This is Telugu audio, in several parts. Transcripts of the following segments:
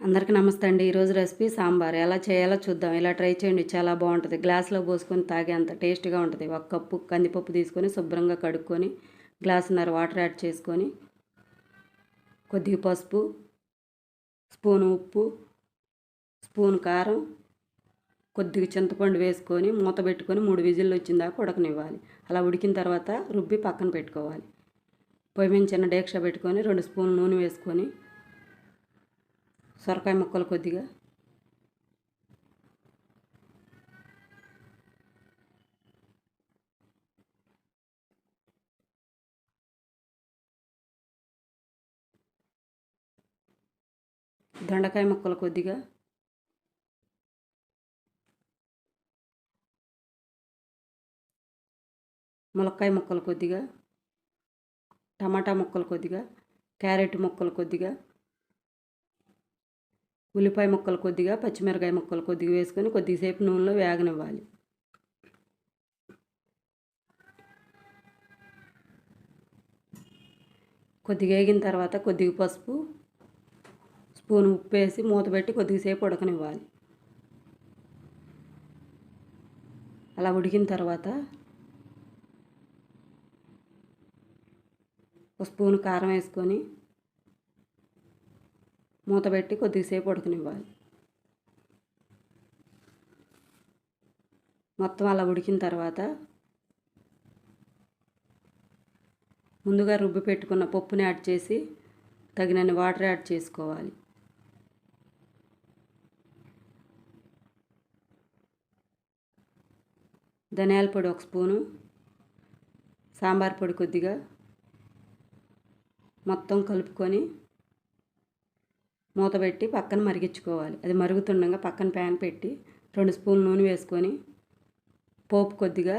అందరికీ నమస్తే అండి. ఈరోజు రెసిపీ సాంబార్. ఎలా చేయాలో చూద్దాం. ఇలా ట్రై చేయండి. చాలా బాగుంటుంది. గ్లాస్లో పోసుకొని తాగే అంత టేస్ట్గా ఉంటుంది. ఒక కప్పు కందిపప్పు తీసుకొని శుభ్రంగా కడుక్కొని గ్లాసున్నర వాటర్ యాడ్ చేసుకొని కొద్దిగా పసుపు స్పూన్ ఉప్పు స్పూన్ కారం కొద్దిగా చింతపండు వేసుకొని మూత పెట్టుకొని మూడు విజిల్లు వచ్చిన దాకా ఉడకనివ్వాలి. అలా ఉడికిన తర్వాత రుబ్బి పక్కన పెట్టుకోవాలి. పొయ్యి మీద చిన్న డేక్ష పెట్టుకొని రెండు స్పూన్లు నూనె వేసుకొని సొరకాయ ముక్కలు కొద్దిగా. దొండకాయ ముక్కలు కొద్దిగా. ములక్కాయ ముక్కలు కొద్దిగా. టమాటా ముక్కలు కొద్దిగా. క్యారెట్ ముక్కలు కొద్దిగా. ఉల్లిపాయ ముక్కలు కొద్దిగా పచ్చిమిరకాయ ముక్కలు కొద్దిగా వేసుకొని కొద్దిసేపు నూనెలో వేగనివ్వాలి. కొద్దిగా వేగిన తర్వాత కొద్దిగా పసుపు స్పూన్ ఉప్పు వేసి మూత పెట్టి కొద్దిసేపు ఉడకనివ్వాలి. అలా ఉడికిన తర్వాత ఒక స్పూన్ కారం వేసుకొని మూత పెట్టి కొద్దిసేపు ఉడకనివ్వాలి. మొత్తం అలా ఉడికిన తర్వాత ముందుగా రుబ్బి పెట్టుకున్న పప్పుని యాడ్ చేసి తగినన్ని వాటర్ యాడ్ చేసుకోవాలి. ధనియాల పొడి ఒక స్పూను సాంబార్ పొడి కొద్దిగా మొత్తం కలుపుకొని మూత పెట్టి పక్కన మరిగించుకోవాలి. అది మరుగుతుండగా పక్కన ప్యాన్ పెట్టి రెండు స్పూన్లు నూనె వేసుకొని పోపు కొద్దిగా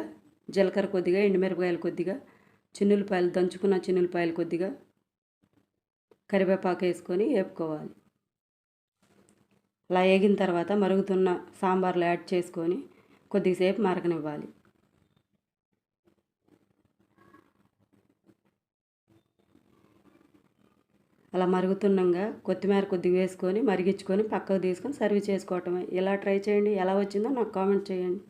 జీలకర్ర కొద్దిగా ఎండుమిరపకాయలు కొద్దిగా చిన్నులపాయలు దంచుకున్న చిన్నులపాయలు కొద్దిగా కరివేపాకు వేసుకొని వేపుకోవాలి. అలా వేగిన తర్వాత మరుగుతున్న సాంబార్లు యాడ్ చేసుకొని కొద్దిసేపు మరగనివ్వాలి. అలా మరుగుతుండగా కొత్తిమీర కొద్దిగా వేసుకొని మరిగించుకొని పక్కకు తీసుకొని సర్వ్ చేసుకోవటమే. ఇలా ట్రై చేయండి? ఎలా వచ్చిందో నాకు కామెంట్ చేయండి.